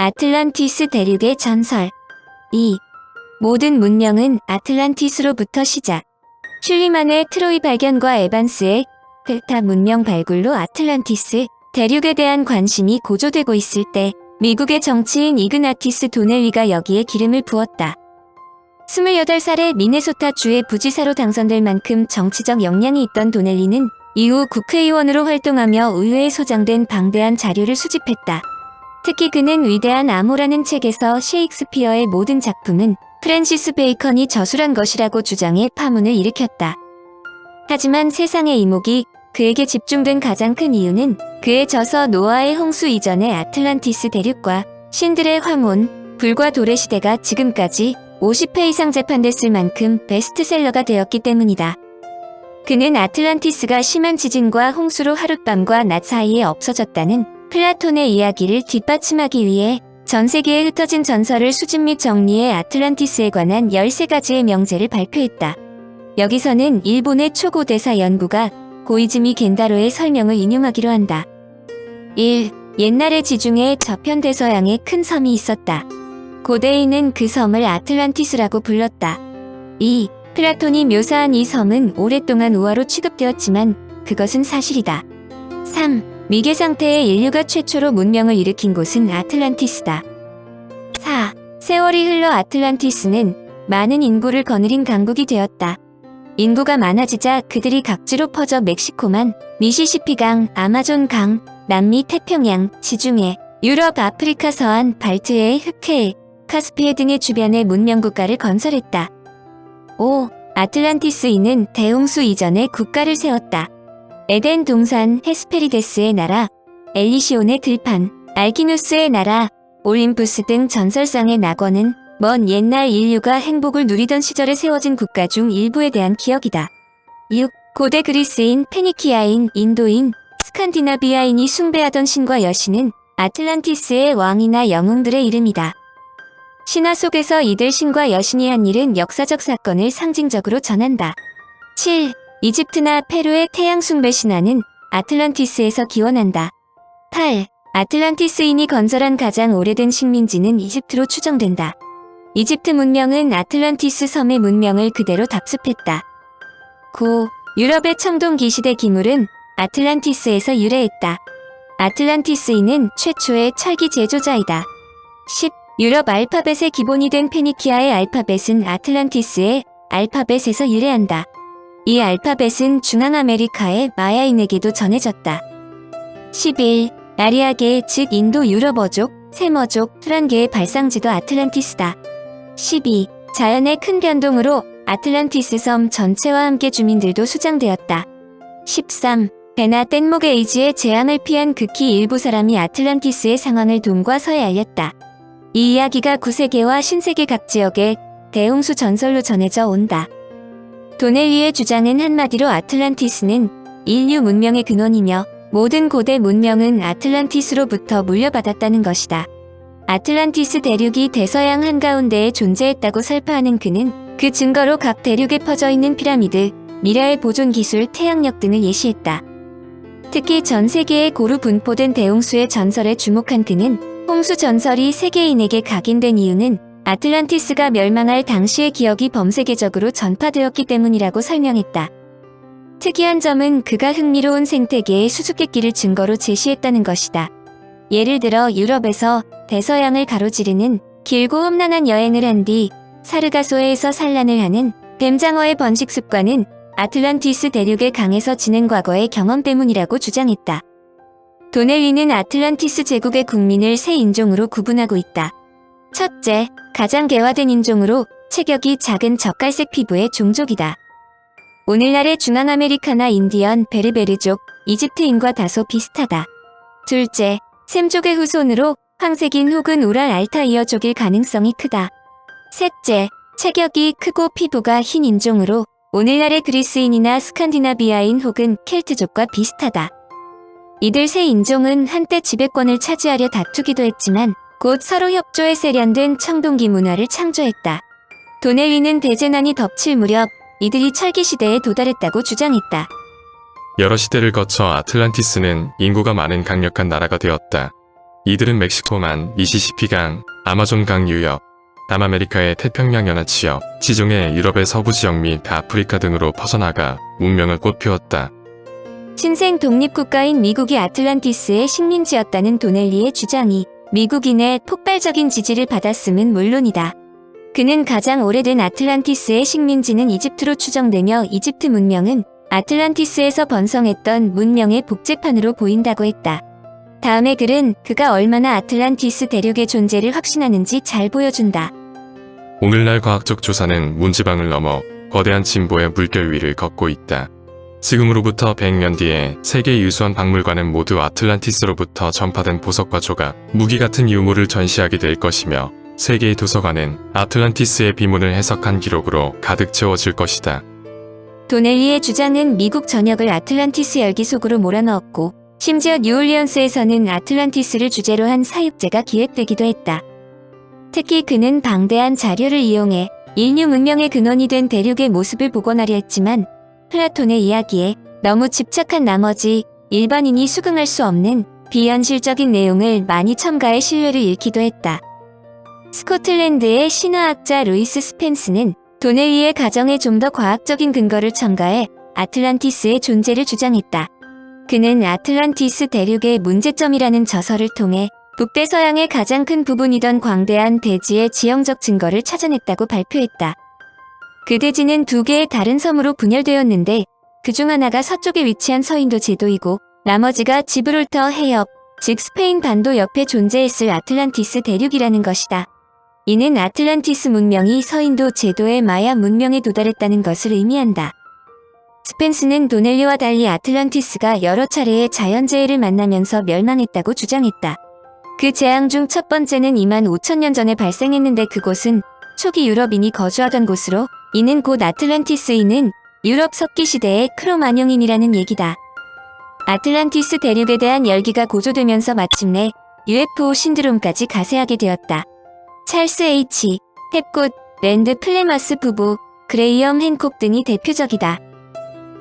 아틀란티스 대륙의 전설 2. 모든 문명은 아틀란티스로부터 시작. 슐리만의 트로이 발견과 에반스의 델타 문명 발굴로 아틀란티스 대륙에 대한 관심이 고조되고 있을 때 미국의 정치인 이그나티스 도넬리가 여기에 기름을 부었다. 28살에 미네소타 주의 부지사로 당선될 만큼 정치적 역량이 있던 도넬리는 이후 국회의원으로 활동하며 의회에 소장된 방대한 자료를 수집했다. 특히 그는 위대한 암호라는 책에서 셰익스피어의 모든 작품은 프랜시스 베이컨이 저술한 것이라고 주장해 파문을 일으켰다. 하지만 세상의 이목이 그에게 집중된 가장 큰 이유는 그의 저서 노아의 홍수 이전의 아틀란티스 대륙과 신들의 황혼, 불과 돌의 시대가 지금까지 50회 이상 재판됐을 만큼 베스트셀러가 되었기 때문이다. 그는 아틀란티스가 심한 지진과 홍수로 하룻밤과 낮 사이에 없어졌다는 플라톤의 이야기를 뒷받침하기 위해 전 세계에 흩어진 전설을 수집 및 정리해 아틀란티스에 관한 13가지의 명제를 발표했다. 여기서는 일본의 초고대사 연구가 고이즈미 겐다로의 설명을 인용하기로 한다. 1. 옛날의 지중해 저편 대서양에 큰 섬이 있었다. 고대인은 그 섬을 아틀란티스라고 불렀다. 2. 플라톤이 묘사한 이 섬은 오랫동안 우화로 취급되었지만 그것은 사실이다. 3. 미개 상태의 인류가 최초로 문명을 일으킨 곳은 아틀란티스다. 4. 세월이 흘러 아틀란티스는 많은 인구를 거느린 강국이 되었다. 인구가 많아지자 그들이 각지로 퍼져 멕시코만, 미시시피강, 아마존강, 남미 태평양, 지중해, 유럽, 아프리카 서안, 발트해, 흑해, 카스피해 등의 주변에 문명국가를 건설했다. 5. 아틀란티스인은 대홍수 이전에 국가를 세웠다. 에덴 동산 헤스페리데스의 나라, 엘리시온의 들판, 알키누스의 나라, 올림푸스 등 전설상의 낙원은 먼 옛날 인류가 행복을 누리던 시절에 세워진 국가 중 일부에 대한 기억이다. 6. 고대 그리스인, 페니키아인, 인도인, 스칸디나비아인이 숭배하던 신과 여신은 아틀란티스의 왕이나 영웅들의 이름이다. 신화 속에서 이들 신과 여신이 한 일은 역사적 사건을 상징적으로 전한다. 7. 이집트나 페루의 태양 숭배 신화는 아틀란티스에서 기원한다. 8. 아틀란티스인이 건설한 가장 오래된 식민지는 이집트로 추정된다. 이집트 문명은 아틀란티스 섬의 문명을 그대로 답습했다. 9. 유럽의 청동 기 시대 기물은 아틀란티스에서 유래했다. 아틀란티스인은 최초의 철기 제조자이다. 10. 유럽 알파벳의 기본이 된 페니키아의 알파벳은 아틀란티스의 알파벳에서 유래한다. 이 알파벳은 중앙아메리카의 마야인에게도 전해졌다. 11. 아리아계 즉 인도 유럽어족, 세머족, 프란계의 발상지도 아틀란티스다. 12. 자연의 큰 변동으로 아틀란티스 섬 전체와 함께 주민들도 수장되었다. 13. 배나 뗏목의 의지에 재앙을 피한 극히 일부 사람이 아틀란티스의 상황을 동과 서에 알렸다. 이 이야기가 구세계와 신세계 각 지역에 대홍수 전설로 전해져 온다. 도넬리의 주장은 한마디로 아틀란티스는 인류 문명의 근원이며 모든 고대 문명은 아틀란티스로부터 물려받았다는 것이다. 아틀란티스 대륙이 대서양 한가운데에 존재했다고 설파하는 그는 그 증거로 각 대륙에 퍼져 있는 피라미드, 미라의 보존 기술, 태양력 등을 예시했다. 특히 전 세계에 고루 분포된 대홍수의 전설에 주목한 그는 홍수 전설이 세계인에게 각인된 이유는 아틀란티스가 멸망할 당시의 기억이 범세계적으로 전파되었기 때문이라고 설명했다. 특이한 점은 그가 흥미로운 생태계의 수수께끼를 증거로 제시했다는 것이다. 예를 들어 유럽에서 대서양을 가로지르는 길고 험난한 여행을 한 뒤 사르가소에에서 산란을 하는 뱀장어의 번식 습관은 아틀란티스 대륙의 강에서 지낸 과거의 경험 때문이라고 주장했다. 도넬리는 아틀란티스 제국의 국민을 세 인종으로 구분하고 있다. 첫째, 가장 개화된 인종으로 체격이 작은 젓갈색 피부의 종족이다. 오늘날의 중앙아메리카나 인디언 베르베르족, 이집트인과 다소 비슷하다. 둘째, 샘족의 후손으로 황색인 혹은 우랄 알타이어족일 가능성이 크다. 셋째, 체격이 크고 피부가 흰 인종으로 오늘날의 그리스인이나 스칸디나비아인 혹은 켈트족과 비슷하다. 이들 세 인종은 한때 지배권을 차지하려 다투기도 했지만 곧 서로 협조해 세련된 청동기 문화를 창조했다. 도넬리는 대재난이 덮칠 무렵 이들이 철기 시대에 도달했다고 주장했다. 여러 시대를 거쳐 아틀란티스는 인구가 많은 강력한 나라가 되었다. 이들은 멕시코만, 미시시피강, 아마존강 유역, 남아메리카의 태평양 연안 지역, 지중해 유럽의 서부 지역 및 아프리카 등으로 퍼져나가 문명을 꽃피웠다. 신생 독립국가인 미국이 아틀란티스의 식민지였다는 도넬리의 주장이 미국인의 폭발적인 지지를 받았음은 물론이다. 그는 가장 오래된 아틀란티스의 식민지는 이집트로 추정되며 이집트 문명은 아틀란티스에서 번성했던 문명의 복제판으로 보인다고 했다. 다음의 글은 그가 얼마나 아틀란티스 대륙의 존재를 확신하는지 잘 보여준다. 오늘날 과학적 조사는 문지방을 넘어 거대한 진보의 물결 위를 걷고 있다. 지금으로부터 100년 뒤에 세계 유수한 박물관은 모두 아틀란티스로부터 전파된 보석과 조각, 무기 같은 유물을 전시하게 될 것이며 세계의 도서관은 아틀란티스의 비문을 해석한 기록으로 가득 채워질 것이다. 도넬리의 주장은 미국 전역을 아틀란티스 열기 속으로 몰아넣었고 심지어 뉴올리언스에서는 아틀란티스를 주제로 한 사육제가 기획되기도 했다. 특히 그는 방대한 자료를 이용해 인류 문명의 근원이 된 대륙의 모습을 복원하려 했지만 플라톤의 이야기에 너무 집착한 나머지 일반인이 수긍할 수 없는 비현실적인 내용을 많이 첨가해 신뢰를 잃기도 했다. 스코틀랜드의 신화학자 루이스 스펜스는 도넬리의 가정에 좀 더 과학적인 근거를 첨가해 아틀란티스의 존재를 주장했다. 그는 아틀란티스 대륙의 문제점이라는 저서를 통해 북대서양의 가장 큰 부분이던 광대한 대지의 지형적 증거를 찾아냈다고 발표했다. 그 대지는 두 개의 다른 섬으로 분열되었는데 그 중 하나가 서쪽에 위치한 서인도 제도이고 나머지가 지브롤터 해협, 즉 스페인 반도 옆에 존재했을 아틀란티스 대륙이라는 것이다. 이는 아틀란티스 문명이 서인도 제도의 마야 문명에 도달했다는 것을 의미한다. 스펜스는 도넬리와 달리 아틀란티스가 여러 차례의 자연재해를 만나면서 멸망했다고 주장했다. 그 재앙 중 첫 번째는 2만 5천 년 전에 발생했는데 그곳은 초기 유럽인이 거주하던 곳으로 이는 곧 아틀란티스인은 유럽 석기 시대의 크로마뇽인이라는 얘기다. 아틀란티스 대륙에 대한 열기가 고조되면서 마침내 UFO 신드롬까지 가세하게 되었다. 찰스 H. 햅꽃, 랜드 플레마스 부부, 그레이엄 헨콕 등이 대표적이다.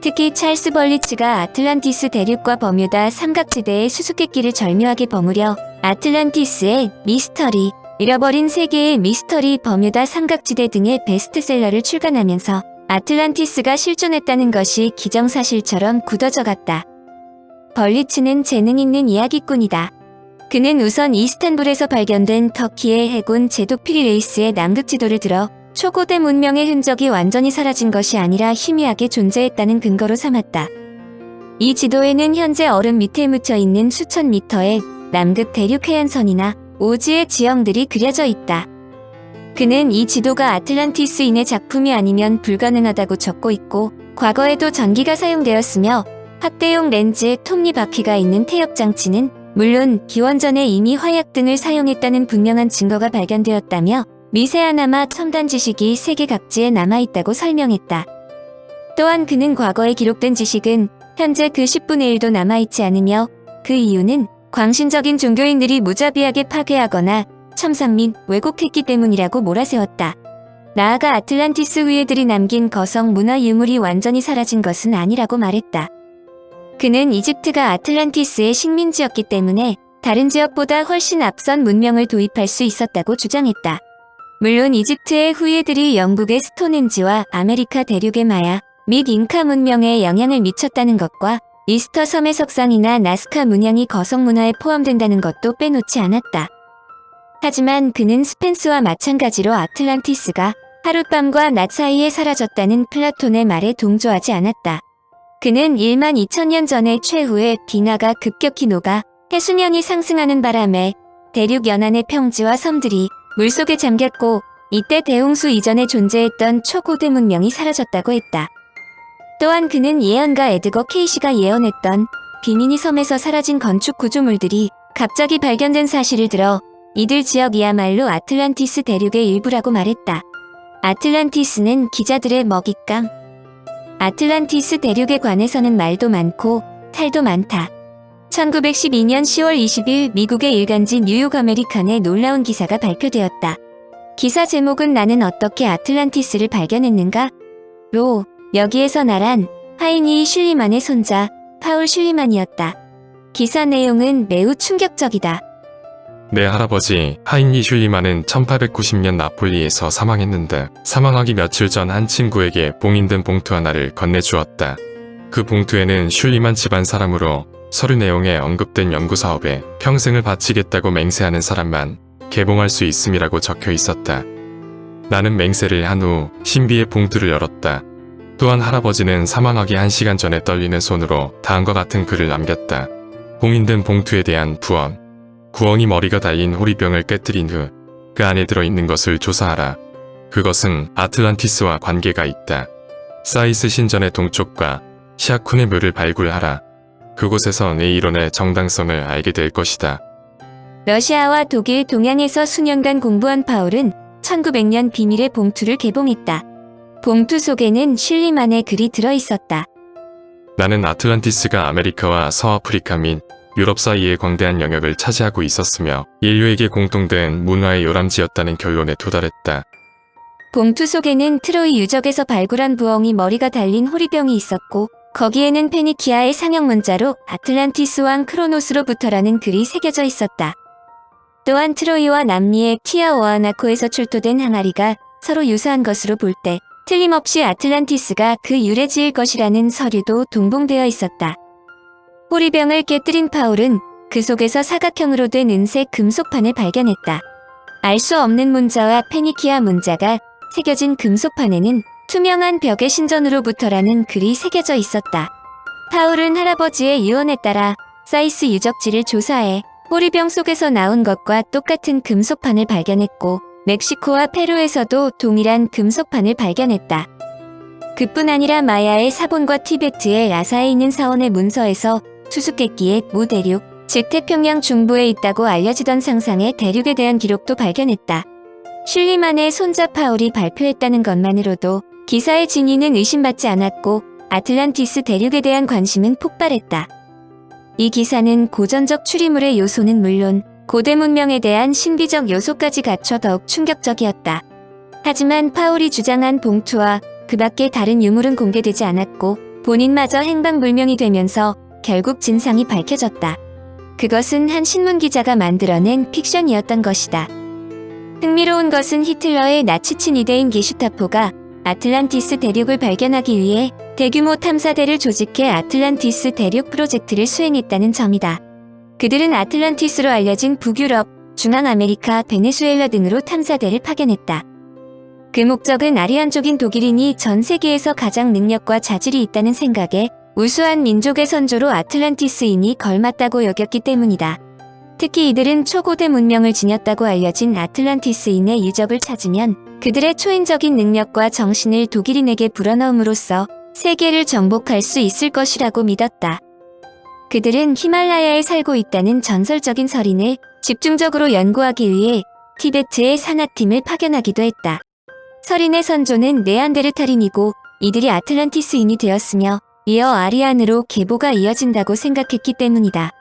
특히 찰스 벌리츠가 아틀란티스 대륙과 버뮤다 삼각지대의 수수께끼를 절묘하게 버무려 아틀란티스의 미스터리, 잃어버린 세계의 미스터리 버뮤다 삼각지대 등의 베스트셀러를 출간하면서 아틀란티스가 실존했다는 것이 기정사실처럼 굳어져 갔다. 벌리츠는 재능 있는 이야기꾼이다. 그는 우선 이스탄불에서 발견된 터키의 해군 제독 피리레이스의 남극 지도를 들어 초고대 문명의 흔적이 완전히 사라진 것이 아니라 희미하게 존재했다는 근거로 삼았다. 이 지도에는 현재 얼음 밑에 묻혀 있는 수천 미터의 남극 대륙 해안선이나 오지의 지형들이 그려져 있다. 그는 이 지도가 아틀란티스인의 작품이 아니면 불가능하다고 적고 있고 과거에도 전기가 사용되었으며 확대용 렌즈 톱니바퀴가 있는 태엽 장치는 물론 기원전에 이미 화약 등을 사용했다는 분명한 증거가 발견되었다며 미세하나마 첨단 지식이 세계 각지에 남아있다고 설명했다. 또한 그는 과거에 기록된 지식은 현재 그 10분의 1도 남아있지 않으며 그 이유는 광신적인 종교인들이 무자비하게 파괴하거나 첨삭 및 왜곡했기 때문이라고 몰아세웠다. 나아가 아틀란티스 후예들이 남긴 거성 문화 유물이 완전히 사라진 것은 아니라고 말했다. 그는 이집트가 아틀란티스의 식민지였기 때문에 다른 지역보다 훨씬 앞선 문명을 도입할 수 있었다고 주장했다. 물론 이집트의 후예들이 영국의 스톤헨지와 아메리카 대륙의 마야 및 잉카 문명에 영향을 미쳤다는 것과 이스터 섬의 석상이나 나스카 문양이 거성 문화에 포함된다는 것도 빼놓지 않았다. 하지만 그는 스펜스와 마찬가지로 아틀란티스가 하룻밤과 낮 사이에 사라졌다는 플라톤의 말에 동조하지 않았다. 그는 1만 2천년 전에 최후의 빙하가 급격히 녹아 해수면이 상승하는 바람에 대륙 연안의 평지와 섬들이 물속에 잠겼고 이때 대홍수 이전에 존재했던 초고대 문명이 사라졌다고 했다. 또한 그는 예언가 에드거 케이시가 예언했던 비미니 섬에서 사라진 건축 구조물들이 갑자기 발견된 사실을 들어 이들 지역이야말로 아틀란티스 대륙의 일부라고 말했다. 아틀란티스는 기자들의 먹잇감. 아틀란티스 대륙에 관해서는 말도 많고 탈도 많다. 1912년 10월 20일 미국의 일간지 뉴욕 아메리칸에 놀라운 기사가 발표되었다. 기사 제목은 나는 어떻게 아틀란티스를 발견했는가? 로, 여기에서 나란 하이니 슐리만의 손자 파울 슐리만이었다. 기사 내용은 매우 충격적이다. 내 할아버지 하인리 슐리만은 1890년 나폴리에서 사망했는데 사망하기 며칠 전 한 친구에게 봉인 된 봉투 하나를 건네주었다. 그 봉투에는 슐리만 집안 사람으로 서류 내용에 언급된 연구 사업에 평생을 바치겠다고 맹세하는 사람만 개봉할 수 있음이라고 적혀 있었다. 나는 맹세를 한 후 신비의 봉투를 열었다. 또한 할아버지는 사망하기 한 시간 전에 떨리는 손으로 다음과 같은 글을 남겼다. 봉인된 봉투에 대한 부원. 구엉이 머리가 달린 호리병을 깨뜨린 후 그 안에 들어있는 것을 조사하라. 그것은 아틀란티스와 관계가 있다. 사이스 신전의 동쪽과 시아쿤의 묘를 발굴하라. 그곳에서 내 이론의 정당성을 알게 될 것이다. 러시아와 독일 동양에서 수년간 공부한 파울은 1900년 비밀의 봉투를 개봉했다. 봉투 속에는 슐리만의 글이 들어 있었다. 나는 아틀란티스가 아메리카와 서아프리카 및 유럽 사이의 광대한 영역을 차지하고 있었으며 인류에게 공통된 문화의 요람지였다는 결론에 도달했다. 봉투 속에는 트로이 유적에서 발굴한 부엉이 머리가 달린 호리병이 있었고 거기에는 페니키아의 상형 문자로 아틀란티스 왕 크로노스로부터라는 글이 새겨져 있었다. 또한 트로이와 남미의 티아오아나코에서 출토된 항아리가 서로 유사한 것으로 볼 때 틀림없이 아틀란티스가 그 유래지일 것이라는 서류도 동봉되어 있었다. 호리병을 깨뜨린 파울은 그 속에서 사각형으로 된 은색 금속판을 발견했다. 알 수 없는 문자와 페니키아 문자가 새겨진 금속판에는 투명한 벽의 신전으로부터라는 글이 새겨져 있었다. 파울은 할아버지의 유언에 따라 사이스 유적지를 조사해 호리병 속에서 나온 것과 똑같은 금속판을 발견했고 멕시코와 페루에서도 동일한 금속판을 발견했다. 그뿐 아니라 마야의 사본과 티베트의 라사에 있는 사원의 문서에서 수수께끼의 무대륙, 즉 태평양 중부에 있다고 알려지던 상상의 대륙에 대한 기록도 발견했다. 슐리만의 손자 파울이 발표했다는 것만으로도 기사의 진위는 의심받지 않았고 아틀란티스 대륙에 대한 관심은 폭발했다. 이 기사는 고전적 추리물의 요소는 물론 고대 문명에 대한 신비적 요소까지 갖춰 더욱 충격적이었다. 하지만 파울이 주장한 봉투와 그 밖의 다른 유물은 공개되지 않았고 본인마저 행방불명이 되면서 결국 진상이 밝혀졌다. 그것은 한 신문 기자가 만들어낸 픽션이었던 것이다. 흥미로운 것은 히틀러의 나치친 이대인 게슈타포가 아틀란티스 대륙을 발견하기 위해 대규모 탐사대를 조직해 아틀란티스 대륙 프로젝트를 수행했다는 점이다. 그들은 아틀란티스로 알려진 북유럽, 중앙아메리카, 베네수엘라 등으로 탐사대를 파견했다. 그 목적은 아리안족인 독일인이 전 세계에서 가장 능력과 자질이 있다는 생각에 우수한 민족의 선조로 아틀란티스인이 걸맞다고 여겼기 때문이다. 특히 이들은 초고대 문명을 지녔다고 알려진 아틀란티스인의 유적을 찾으면 그들의 초인적인 능력과 정신을 독일인에게 불어넣음으로써 세계를 정복할 수 있을 것이라고 믿었다. 그들은 히말라야에 살고 있다는 전설적인 설인을 집중적으로 연구하기 위해 티베트의 산하팀을 파견하기도 했다. 설인의 선조는 네안데르탈인이고 이들이 아틀란티스인이 되었으며 이어 아리안으로 계보가 이어진다고 생각했기 때문이다.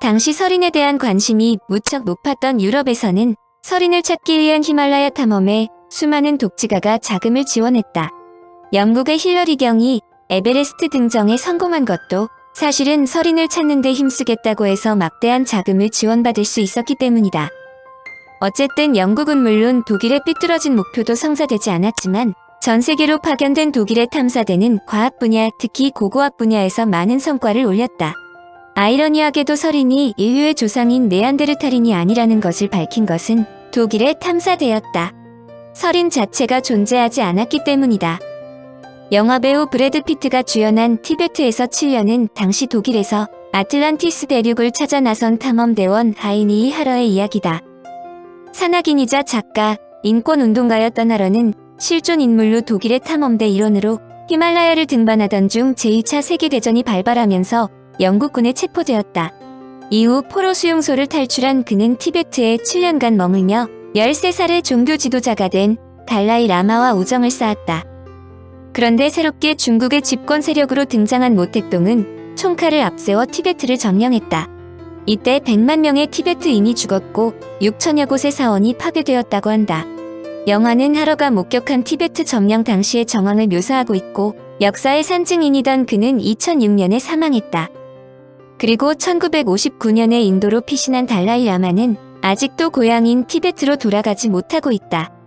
당시 설인에 대한 관심이 무척 높았던 유럽에서는 설인을 찾기 위한 히말라야 탐험에 수많은 독지가가 자금을 지원했다. 영국의 힐러리 경이 에베레스트 등정에 성공한 것도 사실은 설인을 찾는 데 힘쓰겠다고 해서 막대한 자금을 지원받을 수 있었기 때문이다. 어쨌든 영국은 물론 독일의 삐뚤어진 목표도 성사되지 않았지만 전 세계로 파견된 독일의 탐사대는 과학 분야, 특히 고고학 분야에서 많은 성과를 올렸다. 아이러니하게도 설인이 인류의 조상인 네안데르탈인이 아니라는 것을 밝힌 것은 독일의 탐사대였다. 설인 자체가 존재하지 않았기 때문이다. 영화배우 브래드 피트가 주연한 티베트에서 7년은 당시 독일에서 아틀란티스 대륙을 찾아 나선 탐험대원 하이니이 하러의 이야기다. 산악인이자 작가, 인권운동가였던 하러는 실존 인물로 독일의 탐험대 일원으로 히말라야를 등반하던 중 제2차 세계대전이 발발하면서 영국군에 체포되었다. 이후 포로 수용소를 탈출한 그는 티베트에 7년간 머물며 13살의 종교 지도자가 된 달라이 라마와 우정을 쌓았다. 그런데 새롭게 중국의 집권 세력으로 등장한 모택동은 총칼을 앞세워 티베트를 점령했다. 이때 100만 명의 티베트인이 죽었고 6천여 곳의 사원이 파괴되었다고 한다. 영화는 하러가 목격한 티베트 점령 당시의 정황을 묘사하고 있고 역사의 산증인이던 그는 2006년에 사망했다. 그리고 1959년에 인도로 피신한 달라이 라마는 아직도 고향인 티베트로 돌아가지 못하고 있다.